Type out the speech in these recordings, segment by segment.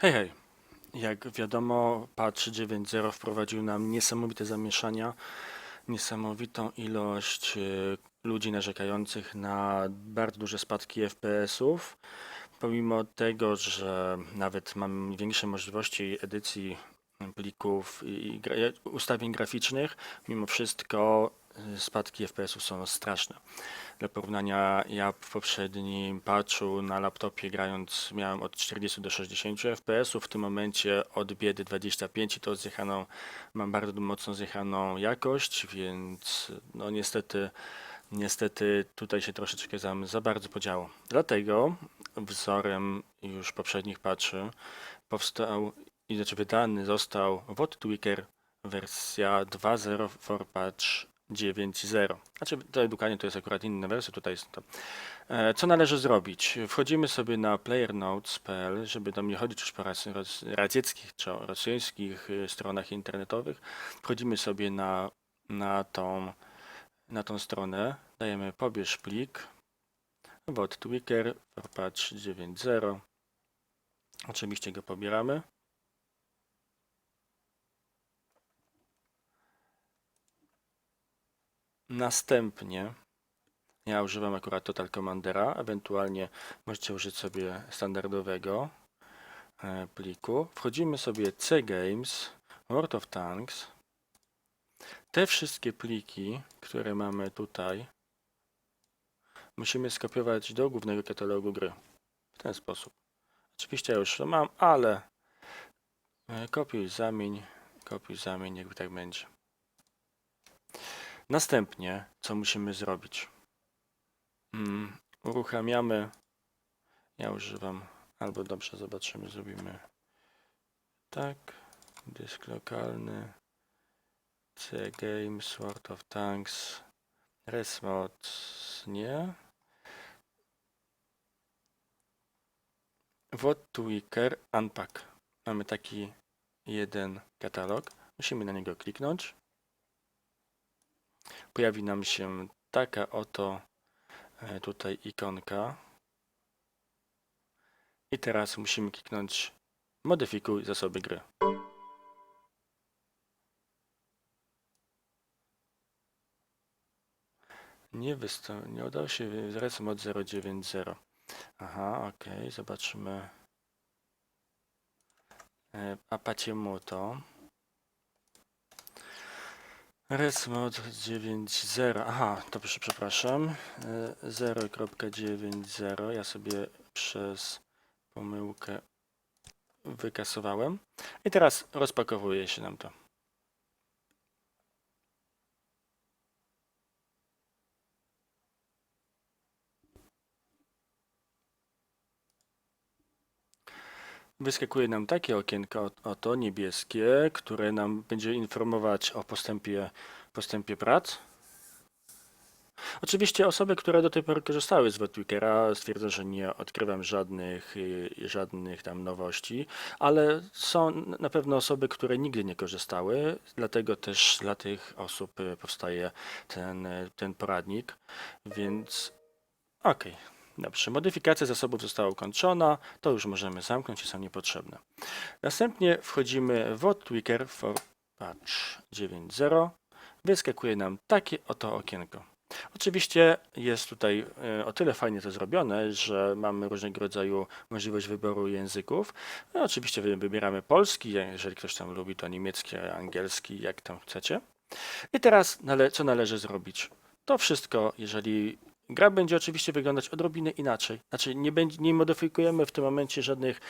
Hej, hej. Jak wiadomo, patch 9.0 wprowadził nam niesamowite zamieszania, niesamowitą ilość e, ludzi narzekających na bardzo duże spadki FPS-ów. Pomimo tego, że nawet mam większe możliwości edycji plików i ustawień graficznych, mimo wszystko spadki FPS-ów są straszne. Dla porównania, ja w poprzednim patchu na laptopie grając miałem od 40 do 60 fps, w tym momencie od biedy 25 i to zjechaną, mam bardzo mocno zjechaną jakość, więc no niestety, niestety tutaj się troszeczkę za, za bardzo podziało. Dlatego wzorem już poprzednich patchy powstał, i znaczy wydany został WOT Tweaker wersja 2.0 for patch 9.0. Znaczy, to edukanie to jest akurat inna wersja, tutaj jest to. E, Co należy zrobić? Wchodzimy sobie na playernotes.pl, żeby tam nie chodzić już po raz, radzieckich czy rosyjskich y, stronach internetowych. Wchodzimy sobie na, na, tą, na tą stronę, dajemy pobierz plik, for patch 9.0. Oczywiście go pobieramy. Następnie ja używam akurat Total Commandera, ewentualnie możecie użyć sobie standardowego e, pliku. Wchodzimy sobie C Games, World of Tanks. Te wszystkie pliki, które mamy tutaj, musimy skopiować do głównego katalogu gry. W ten sposób. Oczywiście ja już to mam, ale e, kopiuj, zamień, kopiuj, zamień, jakby tak będzie. Następnie, co musimy zrobić? Mm, uruchamiamy. Ja używam, albo dobrze, zobaczymy, zrobimy tak. Dysk lokalny. C Games, World of Tanks. Resmods nie. Wod Tweaker Unpack. Mamy taki jeden katalog. Musimy na niego kliknąć pojawi nam się taka oto e, tutaj ikonka. I teraz musimy kliknąć modyfikuj zasoby gry. Nie nie udał się resmod 090. Aha, ok, zobaczymy. E, Apacie to. Resmod 9.0. Aha, dobrze, przepraszam. E, 0.90. Ja sobie przez pomyłkę wykasowałem. I teraz rozpakowuje się nam to. Wyskakuje nam takie okienko, oto niebieskie, które nam będzie informować o postępie, postępie prac. Oczywiście osoby, które do tej pory korzystały z Webtweakera stwierdzą, że nie odkrywam żadnych, y, żadnych tam nowości, ale są na pewno osoby, które nigdy nie korzystały, dlatego też dla tych osób y, powstaje ten, y, ten poradnik, więc okej. Dobrze, modyfikacja zasobów została ukończona, to już możemy zamknąć są niepotrzebne. Następnie wchodzimy w Tweaker for Patch 9.0. Wyskakuje nam takie oto okienko. Oczywiście jest tutaj e, o tyle fajnie to zrobione, że mamy różnego rodzaju możliwość wyboru języków. No, oczywiście wy- wybieramy polski, jeżeli ktoś tam lubi to niemiecki, angielski, jak tam chcecie. I teraz co należy zrobić? To wszystko, jeżeli gra będzie oczywiście wyglądać odrobinę inaczej. Znaczy nie, będzie, nie modyfikujemy w tym momencie żadnych,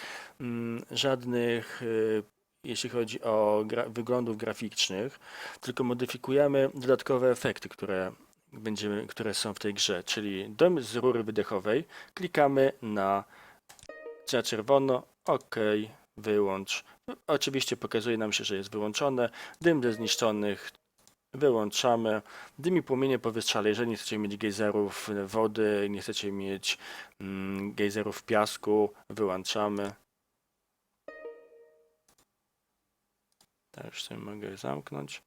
mm, żadnych y, jeśli chodzi o gra wyglądów graficznych, tylko modyfikujemy dodatkowe efekty, które, będziemy, które są w tej grze. Czyli dom z rury wydechowej, klikamy na, na czerwono, OK, wyłącz. Oczywiście pokazuje nam się, że jest wyłączone. Dym ze zniszczonych wyłączamy. Dym i płomienie po wystrzale. Jeżeli nie chcecie mieć gejzerów wody, nie chcecie mieć mm, gejzerów piasku, wyłączamy. Już sobie mogę zamknąć.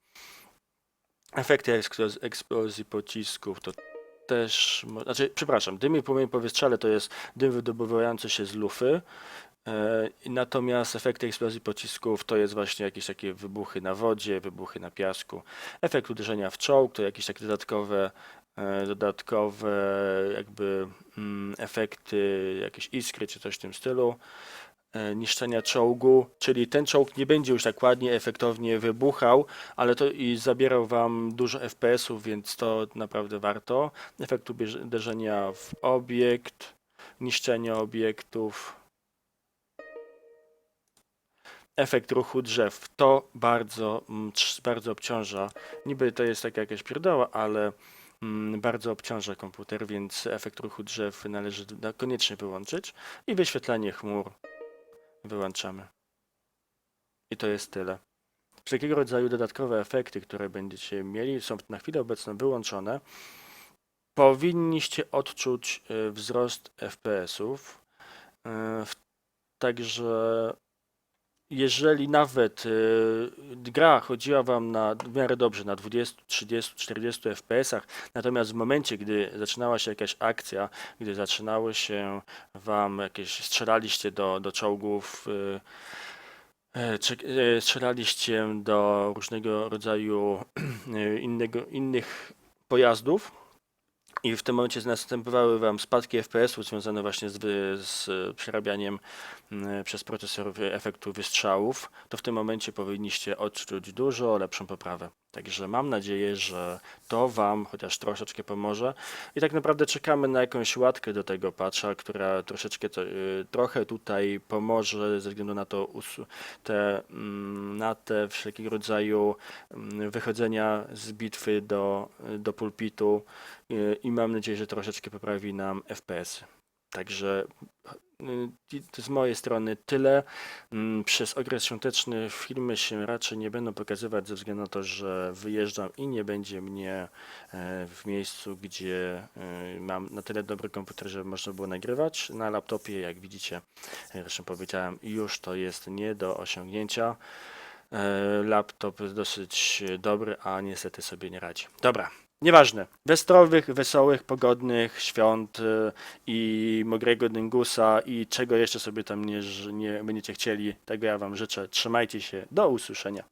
Efekty eksplozji pocisków to też, znaczy, przepraszam, dym i wystrzale to jest dym wydobywający się z lufy. E, Natomiast efekty eksplozji pocisków to jest właśnie jakieś takie wybuchy na wodzie, wybuchy na piasku. Efekt uderzenia w czołg to jakieś takie dodatkowe, e, dodatkowe jakby mm, efekty, jakieś iskry czy coś w tym stylu. E, Niszczenia czołgu, czyli ten czołg nie będzie już tak ładnie, efektownie wybuchał, ale to i zabierał wam dużo FPS-ów, więc to naprawdę warto. Efekt uderzenia w obiekt, niszczenie obiektów. Efekt ruchu drzew to bardzo, mm, bardzo obciąża. Niby to jest taka jakaś pierdoła, ale mm, bardzo obciąża komputer, więc efekt ruchu drzew należy koniecznie wyłączyć. I wyświetlanie chmur wyłączamy. I to jest tyle. Wszelkiego rodzaju dodatkowe efekty, które będziecie mieli, są na chwilę obecną wyłączone. Powinniście odczuć y, wzrost FPS-ów. y, Także jeżeli nawet y, gra chodziła Wam na w miarę dobrze na 20, 30, 40 FPS-ach, natomiast w momencie, gdy zaczynała się jakaś akcja, gdy zaczynały się Wam jakieś, strzelaliście do, do czołgów, y, e, czy, e, strzelaliście do różnego rodzaju e, innego, innych pojazdów, i w tym momencie następowały Wam spadki FPS-u związane właśnie z, z przerabianiem mm, przez procesor efektu wystrzałów, to w tym momencie powinniście odczuć dużo lepszą poprawę. Także mam nadzieję, że to Wam chociaż troszeczkę pomoże. I tak naprawdę czekamy na jakąś łatkę do tego patcha, która troszeczkę to, y, trochę tutaj pomoże ze względu na to te, mm, na te wszelkiego rodzaju mm, wychodzenia z bitwy do, do pulpitu y, i mam nadzieję, że troszeczkę poprawi nam FPS. Także z mojej strony tyle. Mm, Przez okres świąteczny filmy się raczej nie będą pokazywać ze względu na to, że wyjeżdżam i nie będzie mnie e, w miejscu, gdzie e, mam na tyle dobry komputer, żeby można było nagrywać. Na laptopie, jak widzicie, zresztą powiedziałem, już to jest nie do osiągnięcia. E, Laptop jest dosyć dobry, a niestety sobie nie radzi. Dobra, nieważne. Wesołych, wesołych, pogodnych świąt e, i mogrego dyngusa i czego jeszcze sobie tam nie, nie będziecie chcieli, tego ja wam życzę. Trzymajcie się, do usłyszenia.